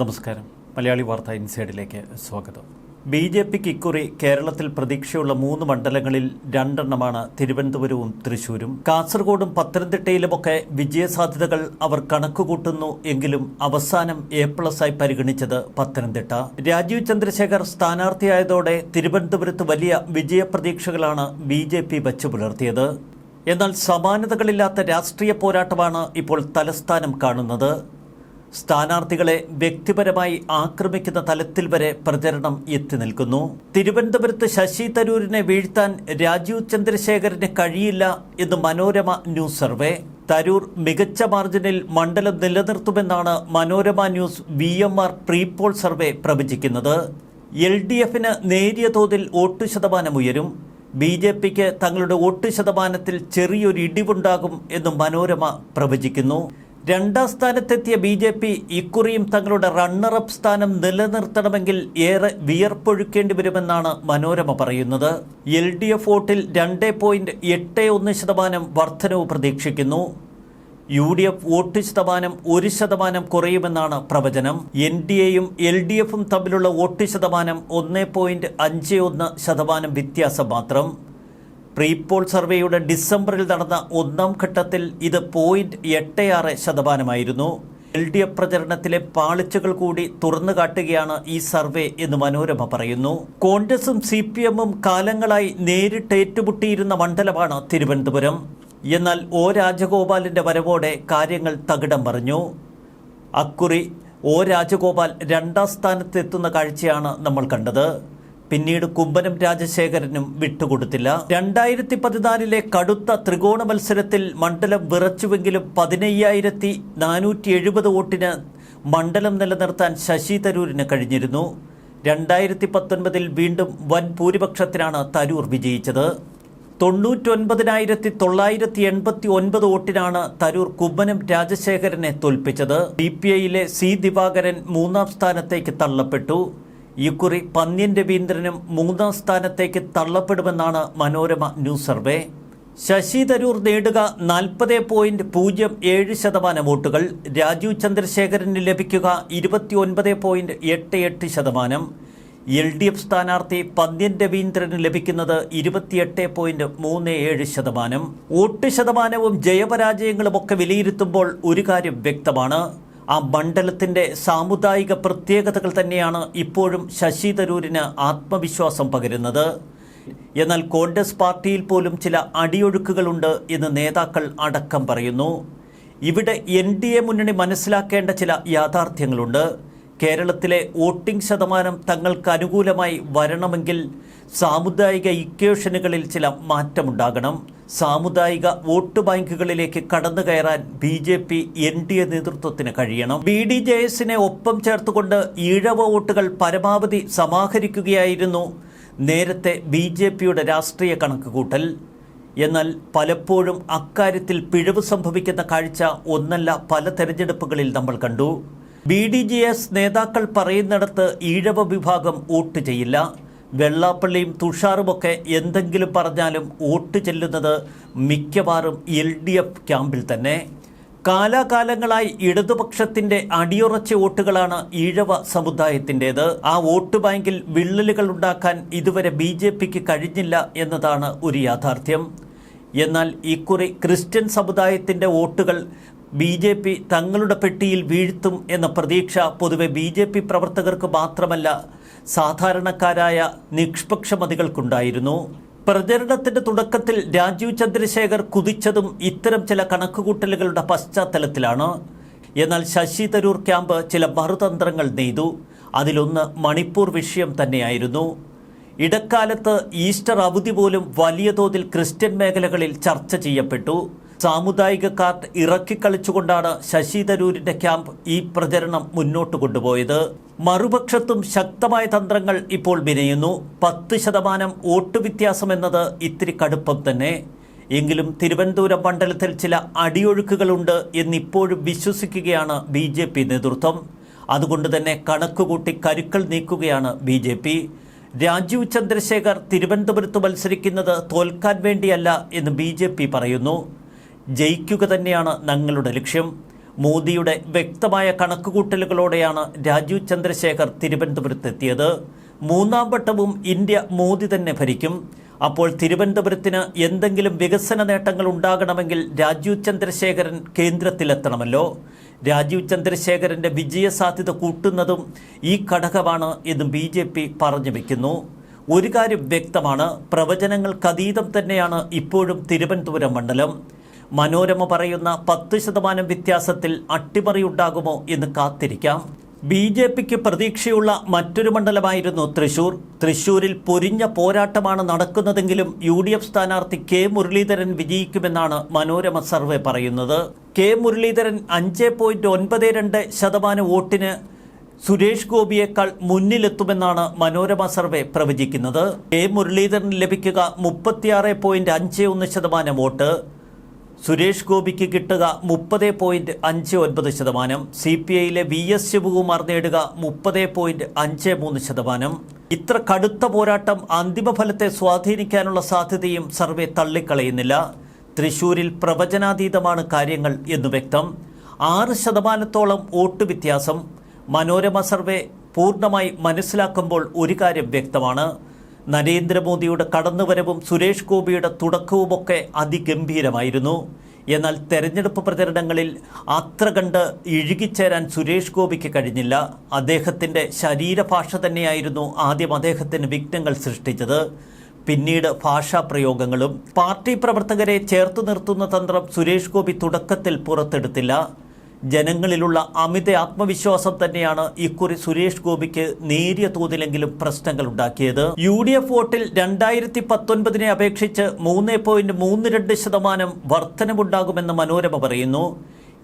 നമസ്കാരം. മലയാളി വാർത്ത ഇൻസൈഡിലേക്ക് സ്വാഗതം. ബി ജെ പിക്ക് ഇക്കുറി കേരളത്തിൽ പ്രതീക്ഷയുള്ള മൂന്ന് മണ്ഡലങ്ങളിൽ രണ്ടെണ്ണമാണ് തിരുവനന്തപുരവും തൃശൂരും കാസർഗോഡും പത്തനംതിട്ടയിലുമൊക്കെ വിജയസാധ്യതകൾ അവർ കണക്കുകൂട്ടുന്നു എങ്കിലും അവസാനം എ പ്ലസ് ആയി പരിഗണിച്ചത് പത്തനംതിട്ട. രാജീവ് ചന്ദ്രശേഖർ സ്ഥാനാർത്ഥിയായതോടെ തിരുവനന്തപുരത്ത് വലിയ വിജയപ്രതീക്ഷകളാണ് ബി ജെ പി വച്ചു പുലർത്തിയത്. എന്നാൽ സമാനതകളില്ലാത്ത രാഷ്ട്രീയ പോരാട്ടമാണ് ഇപ്പോൾ തലസ്ഥാനം കാണുന്നത്. സ്ഥാനാർത്ഥികളെ വ്യക്തിപരമായി ആക്രമിക്കുന്ന തലത്തിൽ വരെ പ്രചരണം എത്തി നിൽക്കുന്നു. തിരുവനന്തപുരത്ത് ശശി തരൂരിനെ വീഴ്ത്താൻ രാജീവ് ചന്ദ്രശേഖരന് കഴിയില്ല എന്ന് മനോരമ ന്യൂസ് സർവേ. തരൂർ മികച്ച മാർജിനിൽ മണ്ഡലം നിലനിർത്തുമെന്നാണ് Manorama news V M R prepoll survey പ്രവചിക്കുന്നത്. എൽ ഡി എഫിന് നേരിയ തോതിൽ വോട്ട് ശതമാനം ഉയരും. ബി ജെ പിക്ക് തങ്ങളുടെ വോട്ട് ശതമാനത്തിൽ ചെറിയൊരു ഇടിവുണ്ടാകും എന്ന് മനോരമ പ്രവചിക്കുന്നു. രണ്ടാം സ്ഥാനത്തെത്തിയ ബി ജെ പി ഇക്കുറിയും തങ്ങളുടെ റണ്ണറപ്പ് സ്ഥാനം നിലനിർത്തണമെങ്കിൽ ഏറെ വിയർപ്പൊഴുക്കേണ്ടി വരുമെന്നാണ് മനോരമ പറയുന്നത്. എൽ ഡി എഫ് വോട്ടിൽ രണ്ട് പോയിന്റ് എട്ട് ഒന്ന് ശതമാനം വർധനവ് പ്രതീക്ഷിക്കുന്നു. യു ഡി എഫ് വോട്ട് ശതമാനം ഒരു ശതമാനം കുറയുമെന്നാണ് പ്രവചനം. എൻ ഡി എയും എൽ ഡി എഫും തമ്മിലുള്ള വോട്ട് ശതമാനം ഒന്ന് പോയിന്റ് അഞ്ച് ഒന്ന് ശതമാനം വ്യത്യാസം മാത്രം. പ്രീപോൾ സർവേയുടെ ഡിസംബറിൽ നടന്ന ഒന്നാം ഘട്ടത്തിൽ ഇത് പോയിന്റ് എട്ട് ആറ് ശതമാനമായിരുന്നു. എൽ ഡി എഫ് പ്രചരണത്തിലെ പാളിച്ചകൾ കൂടി തുറന്നു കാട്ടുകയാണ് ഈ സർവേ എന്ന് മനോരമ പറയുന്നു. കോൺഗ്രസും സി പി എമ്മും കാലങ്ങളായി നേരിട്ട് ഏറ്റുമുട്ടിയിരുന്ന മണ്ഡലമാണ് തിരുവനന്തപുരം. എന്നാൽ ഒ രാജഗോപാലിന്റെ വരവോടെ കാര്യങ്ങൾ തകിടം പറഞ്ഞു അക്കുറി ഒ രാജഗോപാൽ രണ്ടാം സ്ഥാനത്തെത്തുന്ന കാഴ്ചയാണ് നമ്മൾ കണ്ടത്. പിന്നീട് കുമ്പനം രാജശേഖരനും വിട്ടുകൊടുത്തില്ല. രണ്ടായിരത്തി പതിനാലിലെ കടുത്ത ത്രികോണ മത്സരത്തിൽ മണ്ഡലം വിറച്ചുവെങ്കിലും പതിനയ്യായിരത്തി നാനൂറ്റി എഴുപത് വോട്ടിന് മണ്ഡലം നിലനിർത്താൻ ശശി തരൂരിന് കഴിഞ്ഞിരുന്നു. രണ്ടായിരത്തി പത്തൊൻപതിൽ വീണ്ടും വൻ ഭൂരിപക്ഷത്തിനാണ് തരൂർ വിജയിച്ചത്. തൊണ്ണൂറ്റൊൻപതിനായിരത്തി തൊള്ളായിരത്തി എൺപത്തി ഒൻപത് വോട്ടിനാണ് തരൂർ കുമ്മനം രാജശേഖരനെ തോൽപ്പിച്ചത്. ഡി പി ഐയിലെ സി ദിവാകരൻ മൂന്നാം സ്ഥാനത്തേക്ക് തള്ളപ്പെട്ടു. ഇക്കുറി പന്ന്യൻ രവീന്ദ്രനും മൂന്നാം സ്ഥാനത്തേക്ക് തള്ളപ്പെടുമെന്നാണ് മനോരമ ന്യൂസ് സർവേ. ശശി തരൂർ നേടുക നാൽപ്പത് പോയിന്റ് പൂജ്യം ഏഴ് ശതമാനം വോട്ടുകൾ. രാജീവ് ചന്ദ്രശേഖരന് ലഭിക്കുക ഇരുപത്തിയൊൻപത് പോയിന്റ് എട്ട് എട്ട് ശതമാനം. എൽ ഡി എഫ് സ്ഥാനാർത്ഥി പന്ന്യൻ രവീന്ദ്രന് ലഭിക്കുന്നത് ഇരുപത്തിയെട്ട് പോയിന്റ് മൂന്ന് ഏഴ് ശതമാനം. വോട്ട് ശതമാനവും ജയപരാജയങ്ങളുമൊക്കെ വിലയിരുത്തുമ്പോൾ ഒരു കാര്യം വ്യക്തമാണ്. ആ മണ്ഡലത്തിന്റെ സാമുദായിക പ്രത്യേകതകൾ തന്നെയാണ് ഇപ്പോഴും ശശി തരൂരിന് ആത്മവിശ്വാസം പകരുന്നത്. എന്നാൽ കോൺഗ്രസ് പാർട്ടിയിൽ പോലും ചില അടിയൊഴുക്കുകളുണ്ട് എന്ന് നേതാക്കൾ അടക്കം പറയുന്നു. ഇവിടെ എൻ ഡി എ മുന്നണി മനസ്സിലാക്കേണ്ട ചില യാഥാർത്ഥ്യങ്ങളുണ്ട്. കേരളത്തിലെ വോട്ടിംഗ് ശതമാനം തങ്ങൾക്ക് അനുകൂലമായി വരണമെങ്കിൽ സാമുദായിക ഇക്വേഷനുകളിൽ ചില മാറ്റമുണ്ടാകണം. സാമുദായിക വോട്ട് ബാങ്കുകളിലേക്ക് കടന്നു കയറാൻ B J P N D A നേതൃത്വത്തിന് കഴിയണം. ബി ഡി ജെ എസിനെ ഒപ്പം ചേർത്തുകൊണ്ട് ഈഴവ വോട്ടുകൾ പരമാവധി സമാഹരിക്കുകയായിരുന്നു നേരത്തെ ബി ജെ പിയുടെ രാഷ്ട്രീയ കണക്കുകൂട്ടൽ. എന്നാൽ പലപ്പോഴും അക്കാര്യത്തിൽ പിഴവ് സംഭവിക്കുന്ന കാഴ്ച ഒന്നല്ല പല തെരഞ്ഞെടുപ്പുകളിൽ നമ്മൾ കണ്ടു. ബി ഡി ജി എസ് നേതാക്കൾ പറയുന്നിടത്ത് ഈഴവ വിഭാഗം വോട്ട് ചെയ്യില്ല. വെള്ളാപ്പള്ളിയും തുഷാറുമൊക്കെ എന്തെങ്കിലും പറഞ്ഞാലും വോട്ട് ചെല്ലുന്നത് മിക്കവാറും എൽ ഡി എഫ് ക്യാമ്പിൽ തന്നെ. കാലാകാലങ്ങളായി ഇടതുപക്ഷത്തിന്റെ അടിയുറച്ച വോട്ടുകളാണ് ഈഴവ സമുദായത്തിന്റെത്. ആ വോട്ട് ബാങ്കിൽ വിള്ളലുകൾ ഉണ്ടാക്കാൻ ഇതുവരെ ബി ജെ പിക്ക് കഴിഞ്ഞില്ല എന്നതാണ് ഒരു യാഥാർത്ഥ്യം. എന്നാൽ ഇക്കുറി ക്രിസ്ത്യൻ സമുദായത്തിന്റെ വോട്ടുകൾ ബി ജെ പി തങ്ങളുടെ പെട്ടിയിൽ വീഴ്ത്തും എന്ന പ്രതീക്ഷ പൊതുവെ ബി ജെ പി പ്രവർത്തകർക്ക് മാത്രമല്ല സാധാരണക്കാരായ നിഷ്പക്ഷമതികൾക്കുണ്ടായിരുന്നു. പ്രചരണത്തിന്റെ തുടക്കത്തിൽ രാജീവ് ചന്ദ്രശേഖർ കുതിച്ചതും ഇത്തരം ചില കണക്കുകൂട്ടലുകളുടെ പശ്ചാത്തലത്തിലാണ്. എന്നാൽ ശശി തരൂർ ക്യാമ്പ് ചില മറുതന്ത്രങ്ങൾ നെയ്തു. അതിലൊന്ന് മണിപ്പൂർ വിഷയം തന്നെയായിരുന്നു. ഇടക്കാലത്ത് ഈസ്റ്റർ അവധി പോലും വലിയ തോതിൽ ക്രിസ്ത്യൻ മേഖലകളിൽ ചർച്ച ചെയ്യപ്പെട്ടു. സാമുദായിക കാർഡ് ഇറക്കിക്കളിച്ചുകൊണ്ടാണ് ശശി തരൂരിന്റെ ക്യാമ്പ് ഈ പ്രചരണം മുന്നോട്ട് കൊണ്ടുപോയത്. മറുപക്ഷത്തും ശക്തമായ തന്ത്രങ്ങൾ ഇപ്പോൾ വിനയുന്നു പത്ത് ശതമാനം വോട്ട് വ്യത്യാസം എന്നത് ഇത്തിരി കടുപ്പം തന്നെ. എങ്കിലും തിരുവനന്തപുരം മണ്ഡലത്തിൽ ചില അടിയൊഴുക്കുകളുണ്ട് എന്നിപ്പോഴും വിശ്വസിക്കുകയാണ് ബി ജെ പി നേതൃത്വം. അതുകൊണ്ട് തന്നെ കണക്കുകൂട്ടി കരുക്കൾ നീക്കുകയാണ് B J P. Rajeev Chandrasekhar തിരുവനന്തപുരത്ത് മത്സരിക്കുന്നത് തോൽക്കാൻ വേണ്ടിയല്ല എന്ന് ബി പറയുന്നു. ജയിക്കുക തന്നെയാണ് ഞങ്ങളുടെ ലക്ഷ്യം. മോദിയുടെ വ്യക്തമായ കണക്കുകൂട്ടലുകളോടെയാണ് രാജീവ് ചന്ദ്രശേഖർ തിരുവനന്തപുരത്തെത്തിയത്. മൂന്നാം വട്ടവും ഇന്ത്യ മോദി തന്നെ ഭരിക്കും. അപ്പോൾ തിരുവനന്തപുരത്തിന് എന്തെങ്കിലും വികസന നേട്ടങ്ങൾ ഉണ്ടാകണമെങ്കിൽ രാജീവ് ചന്ദ്രശേഖരൻ കേന്ദ്രത്തിലെത്തണമല്ലോ. രാജീവ് ചന്ദ്രശേഖരന്റെ വിജയസാധ്യത കൂട്ടുന്നതും ഈ ഘടകമാണ് എന്ന് ബി ജെ പി പറഞ്ഞു വയ്ക്കുന്നു ഒരു കാര്യം വ്യക്തമാണ് പ്രവചനങ്ങൾക്കതീതം തന്നെയാണ് ഇപ്പോഴും തിരുവനന്തപുരം മണ്ഡലം. മനോരമ പറയുന്ന പത്ത് ശതമാനം വ്യത്യാസത്തിൽ അട്ടിമറിയുണ്ടാകുമോ എന്ന് കാത്തിരിക്കാം. ബി ജെ പിക്ക് പ്രതീക്ഷയുള്ള മറ്റൊരു മണ്ഡലമായിരുന്നു തൃശൂർ. തൃശൂരിൽ പൊരിഞ്ഞ പോരാട്ടമാണ് നടക്കുന്നതെങ്കിലും യു ഡി എഫ് സ്ഥാനാർത്ഥി കെ മുരളീധരൻ വിജയിക്കുമെന്നാണ് മനോരമ സർവേ പറയുന്നത്. കെ മുരളീധരൻ അഞ്ച് പോയിന്റ് ഒൻപത് രണ്ട് ശതമാനം വോട്ടിന് സുരേഷ് ഗോപിയേക്കാൾ മുന്നിലെത്തുമെന്നാണ് മനോരമ സർവേ പ്രവചിക്കുന്നത്. കെ മുരളീധരൻ ലഭിക്കുക മുപ്പത്തിയാറ് പോയിന്റ് അഞ്ച് ഒന്ന് ശതമാനം വോട്ട്. സുരേഷ് ഗോപിക്ക് കിട്ടുക മുപ്പത് പോയിന്റ് അഞ്ച് ഒൻപത് ശതമാനം. സി പി ഐയിലെ വി എസ് ശിവകുമാർ നേടുക മുപ്പത് പോയിന്റ് അഞ്ച് മൂന്ന് ശതമാനം. ഇത്ര കടുത്ത പോരാട്ടം അന്തിമഫലത്തെ സ്വാധീനിക്കാനുള്ള സാധ്യതയും സർവേ തള്ളിക്കളയുന്നില്ല. തൃശൂരിൽ പ്രവചനാതീതമാണ് കാര്യങ്ങൾ എന്ന് വ്യക്തം. ആറ് ശതമാനത്തോളം വോട്ട് വ്യത്യാസം. മനോരമ സർവേ പൂർണമായി മനസ്സിലാക്കുമ്പോൾ ഒരു കാര്യം വ്യക്തമാണ്. നരേന്ദ്രമോദിയുടെ കടന്നുവരവും സുരേഷ് ഗോപിയുടെ തുടക്കവുമൊക്കെ അതിഗംഭീരമായിരുന്നു. എന്നാൽ തെരഞ്ഞെടുപ്പ് പ്രചരണങ്ങളിൽ അത്ര കണ്ട് ഇഴുകിച്ചേരാൻ സുരേഷ് ഗോപിക്ക് കഴിഞ്ഞില്ല. അദ്ദേഹത്തിന്റെ ശരീരഭാഷ തന്നെയായിരുന്നു ആദ്യം അദ്ദേഹത്തിന് വിഘ്നങ്ങൾ സൃഷ്ടിച്ചത്. പിന്നീട് ഭാഷാ പ്രയോഗങ്ങളും പാർട്ടി പ്രവർത്തകരെ ചേർത്ത് നിർത്തുന്ന തന്ത്രം സുരേഷ് ഗോപി തുടക്കത്തിൽ പുറത്തെടുത്തില്ല. ജനങ്ങളിലുള്ള അമിത ആത്മവിശ്വാസം തന്നെയാണ് ഇക്കുറി സുരേഷ് ഗോപിക്ക് നേരിയ തോതിലെങ്കിലും പ്രശ്നങ്ങൾ ഉണ്ടാക്കിയത്. യു ഡി എഫ് വോട്ടിൽ രണ്ടായിരത്തി പത്തൊൻപതിനെ അപേക്ഷിച്ച് മൂന്ന് പോയിന്റ് മൂന്ന് രണ്ട് ശതമാനം വർധനമുണ്ടാകുമെന്ന് മനോരമ പറയുന്നു.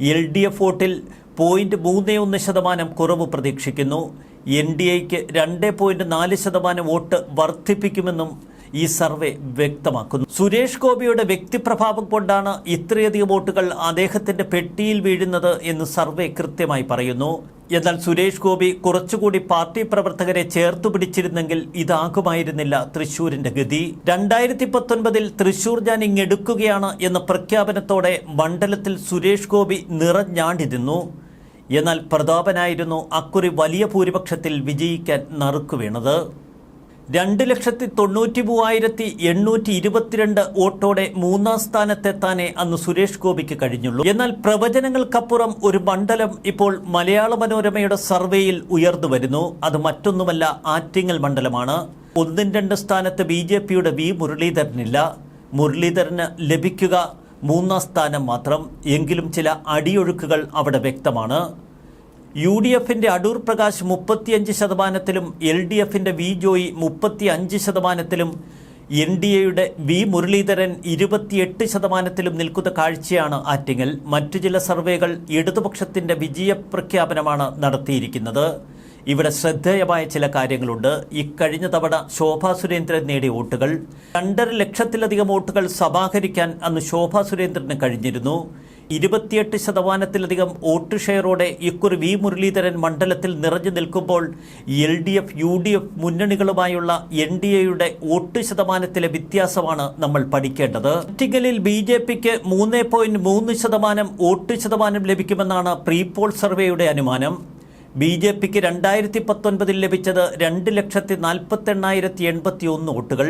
എൽ ഡി എഫ് വോട്ടിൽ പോയിന്റ് മൂന്ന് ഒന്ന് ശതമാനം കുറവ് പ്രതീക്ഷിക്കുന്നു. എൻ ഡി എക്ക് രണ്ട് പോയിന്റ് നാല് ശതമാനം വോട്ട് വർദ്ധിപ്പിക്കുമെന്നും ഈ സർവേ വ്യക്തമാക്കുന്നു. സുരേഷ് ഗോപിയുടെ വ്യക്തിപ്രഭാവം കൊണ്ടാണ് ഇത്രയധികം വോട്ടുകൾ അദ്ദേഹത്തിന്റെ പെട്ടിയിൽ വീഴുന്നത് എന്ന് സർവേ കൃത്യമായി പറയുന്നു. എന്നാൽ സുരേഷ് ഗോപി കുറച്ചുകൂടി പാർട്ടി പ്രവർത്തകരെ ചേർത്തു പിടിച്ചിരുന്നെങ്കിൽ ഇതാകുമായിരുന്നില്ല തൃശൂരിന്റെ ഗതി. രണ്ടായിരത്തി പത്തൊൻപതിൽ തൃശൂർ ഞാൻ ഇങ്ങെടുക്കുകയാണ് എന്ന പ്രഖ്യാപനത്തോടെ മണ്ഡലത്തിൽ സുരേഷ് ഗോപി നിറഞ്ഞാണ്ടിരുന്നു എന്നാൽ പ്രതാപനായിരുന്നു അക്കുറി വലിയ ഭൂരിപക്ഷത്തിൽ വിജയിക്കാൻ നറുക്കു വീണത്. രണ്ട് ലക്ഷത്തി തൊണ്ണൂറ്റി മൂവായിരത്തി എണ്ണൂറ്റി ഇരുപത്തിരണ്ട് വോട്ടോടെ മൂന്നാം സ്ഥാനത്തെത്താനേ അന്ന് സുരേഷ് ഗോപിക്ക് കഴിഞ്ഞുള്ളൂ. എന്നാൽ പ്രവചനങ്ങൾക്കപ്പുറം ഒരു മണ്ഡലം ഇപ്പോൾ മലയാള മനോരമയുടെ സർവേയിൽ ഉയർന്നു വരുന്നു. അത് മറ്റൊന്നുമല്ല ആറ്റിങ്ങൽ മണ്ഡലമാണ്. ഒന്നും രണ്ട് സ്ഥാനത്ത് ബി ജെ പിയുടെ വി മുരളീധരനില്ല. മുരളീധരന് ലഭിക്കുക മൂന്നാം സ്ഥാനം മാത്രം. എങ്കിലും ചില അടിയൊഴുക്കുകൾ അവിടെ വ്യക്തമാണ്. യു ഡി എഫിന്റെ അടൂർ പ്രകാശ് മുപ്പത്തിയഞ്ച് ശതമാനത്തിലും എൽ ഡി എഫിന്റെ വി ജോയി മുപ്പത്തി അഞ്ച് ശതമാനത്തിലും എൻ ഡി എയുടെ വി മുരളീധരൻ ഇരുപത്തിയെട്ട് ശതമാനത്തിലും നിൽക്കുന്ന കാഴ്ചയാണ് ആറ്റിങ്ങൽ. മറ്റു ചില സർവേകൾ ഇടതുപക്ഷത്തിന്റെ വിജയപ്രഖ്യാപനമാണ് നടത്തിയിരിക്കുന്നത്. ഇവിടെ ശ്രദ്ധേയമായ ചില കാര്യങ്ങളുണ്ട്. ഇക്കഴിഞ്ഞ തവണ ശോഭാ സുരേന്ദ്രൻ നേടിയ വോട്ടുകൾ. രണ്ടര ലക്ഷത്തിലധികം വോട്ടുകൾ സമാഹരിക്കാൻ അന്ന് ശോഭാ സുരേന്ദ്രന് കഴിഞ്ഞിരുന്നു. ഇരുപത്തിയെട്ട് ശതമാനത്തിലധികം വോട്ട് ഷെയറോടെ ഇക്കുറി വി മുരളീധരൻ മണ്ഡലത്തിൽ നിറഞ്ഞു നിൽക്കുമ്പോൾ L D F U D F മുന്നണികളുമായുള്ള N D എയുടെ വോട്ട് ശതമാനത്തിലെ വ്യത്യാസമാണ് നമ്മൾ പഠിക്കേണ്ടത്. ഒറ്റിങ്ങലിൽ ബി ജെ പിക്ക് മൂന്ന് പോയിന്റ് മൂന്ന് ശതമാനം വോട്ട് ശതമാനം ലഭിക്കുമെന്നാണ് പ്രീപോൾ സർവേയുടെ അനുമാനം. ബി ജെ പിക്ക് രണ്ടായിരത്തി പത്തൊൻപതിൽ ലഭിച്ചത് രണ്ട് ലക്ഷത്തി നാൽപ്പത്തി എണ്ണായിരത്തി എൺപത്തി ഒന്ന് വോട്ടുകൾ.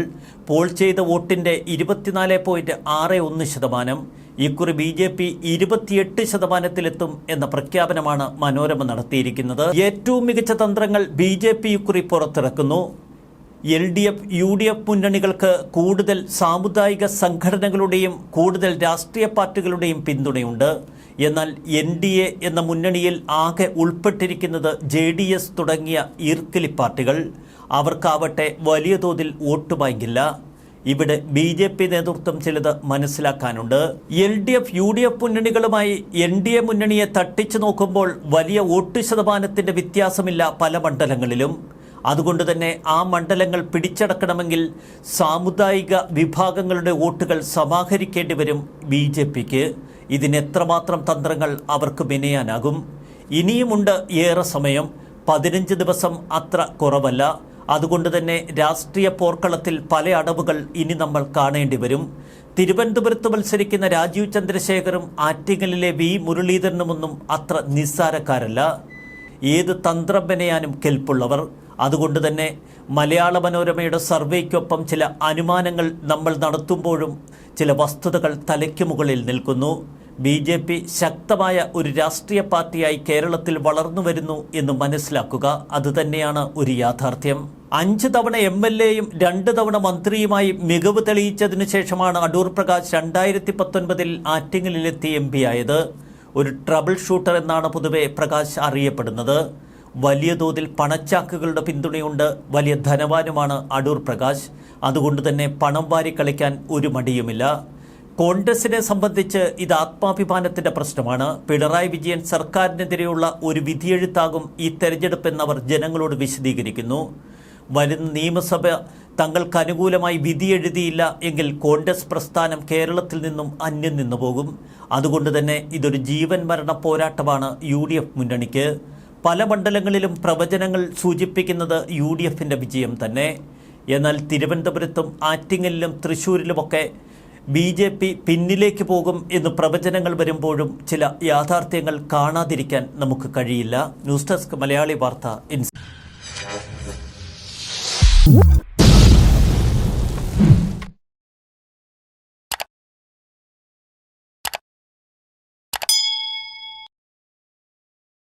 പോൾ ചെയ്ത വോട്ടിന്റെ ഇരുപത്തിനാല് പോയിന്റ് ആറ് ഒന്ന് ശതമാനം. ഇക്കുറി ബി ജെ പി ഇരുപത്തിയെട്ട് ശതമാനത്തിലെത്തും എന്ന പ്രഖ്യാപനമാണ് മനോരമ നടത്തിയിരിക്കുന്നത്. ഏറ്റവും മികച്ച തന്ത്രങ്ങൾ ബി ജെ പി ഇക്കുറി പുറത്തിറക്കുന്നു. L D F U D F മുന്നണികൾക്ക് കൂടുതൽ സാമുദായിക സംഘടനകളുടെയും കൂടുതൽ രാഷ്ട്രീയ പാർട്ടികളുടെയും പിന്തുണയുണ്ട്. എന്നാൽ എൻ ഡി എ എന്ന മുന്നണിയിൽ ആകെ ഉൾപ്പെട്ടിരിക്കുന്നത് ജെ ഡി എസ് തുടങ്ങിയ ഈർക്കിലി പാർട്ടികൾ. അവർക്കാവട്ടെ വലിയ തോതിൽ വോട്ട് ബാങ്കില്ല. ഇവിടെ ബി ജെ പി നേതൃത്വം ചിലത് മനസ്സിലാക്കാനുണ്ട്. L D F U D F മുന്നണികളുമായി N D A മുന്നണിയെ തട്ടിച്ചു നോക്കുമ്പോൾ വലിയ വോട്ട് ശതമാനത്തിന്റെ വ്യത്യാസമില്ല പല മണ്ഡലങ്ങളിലും. അതുകൊണ്ട് തന്നെ ആ മണ്ഡലങ്ങൾ പിടിച്ചടക്കണമെങ്കിൽ സാമുദായിക വിഭാഗങ്ങളുടെ വോട്ടുകൾ സമാഹരിക്കേണ്ടി വരും ബി ജെ പിക്ക്. ഇതിനെത്രമാത്രം തന്ത്രങ്ങൾ അവർക്ക് മെനയാനാകും? ഇനിയുമുണ്ട് ഏറെ സമയം. പതിനഞ്ച് ദിവസം അത്ര കുറവല്ല. അതുകൊണ്ട് തന്നെ രാഷ്ട്രീയ പോർക്കളത്തിൽ പല അടവുകൾ ഇനി നമ്മൾ കാണേണ്ടി വരും. തിരുവനന്തപുരത്ത് മത്സരിക്കുന്ന രാജീവ് ചന്ദ്രശേഖറും ആറ്റിങ്ങലിലെ വി. മുരളീധരനുമൊന്നും അത്ര നിസ്സാരക്കാരല്ല. ഏത് തന്ത്രം മെനയാനും കെൽപ്പുള്ളവർ. അതുകൊണ്ട് തന്നെ മലയാള മനോരമയുടെ സർവേക്കൊപ്പം ചില അനുമാനങ്ങൾ നമ്മൾ നടത്തുമ്പോഴും ചില വസ്തുതകൾ തലയ്ക്ക് മുകളിൽ നിൽക്കുന്നു. ബി ജെ പി ശക്തമായ ഒരു രാഷ്ട്രീയ പാർട്ടിയായി കേരളത്തിൽ വളർന്നു വരുന്നു എന്ന് മനസ്സിലാക്കുക. അതുതന്നെയാണ് ഒരു യാഥാർത്ഥ്യം. അഞ്ച് തവണ എം എൽ എയും രണ്ട് തവണ മന്ത്രിയുമായി മികവ് തെളിയിച്ചതിനു ശേഷമാണ് അടൂർ പ്രകാശ് രണ്ടായിരത്തി പത്തൊൻപതിൽ ആറ്റിങ്ങലിലെത്തി എം പി ആയത്. ഒരു ട്രബിൾ ഷൂട്ടർ എന്നാണ് പൊതുവെ പ്രകാശ് അറിയപ്പെടുന്നത്. വലിയ തോതിൽ പണച്ചാക്കുകളുടെ പിന്തുണയുണ്ട്. വലിയ ധനവാനുമാണ് അടൂർ പ്രകാശ്. അതുകൊണ്ട് തന്നെ പണം വാരി കളിക്കാൻ ഒരു മടിയുമില്ല. കോൺഗ്രസിനെ സംബന്ധിച്ച് ഇത് ആത്മാഭിമാനത്തിന്റെ പ്രശ്നമാണ്. പിണറായി വിജയൻ സർക്കാരിനെതിരെയുള്ള ഒരു വിധിയെഴുത്താകും ഈ തെരഞ്ഞെടുപ്പ് എന്നവർ ജനങ്ങളോട് വിശദീകരിക്കുന്നു. വരുന്ന നിയമസഭ തങ്ങൾക്ക് അനുകൂലമായി വിധി എഴുതിയില്ല എങ്കിൽ കോൺഗ്രസ് പ്രസ്ഥാനം കേരളത്തിൽ നിന്നും അന്യം നിന്നു പോകും അതുകൊണ്ട് തന്നെ ഇതൊരു ജീവൻ മരണ പോരാട്ടമാണ് യു മുന്നണിക്ക്. പല മണ്ഡലങ്ങളിലും പ്രവചനങ്ങൾ സൂചിപ്പിക്കുന്നത് യു ഡി എഫിന്റെ വിജയം തന്നെ. എന്നാൽ തിരുവനന്തപുരത്തും ആറ്റിങ്ങലിലും തൃശ്ശൂരിലുമൊക്കെ ബി ജെ പി പിന്നിലേക്ക് പോകും എന്ന് പ്രവചനങ്ങൾ വരുമ്പോഴും ചില യാഥാർത്ഥ്യങ്ങൾ കാണാതിരിക്കാൻ നമുക്ക് കഴിയില്ല. ന്യൂസ് ഡെസ്ക് മലയാളി വാർത്ത ഇൻസ്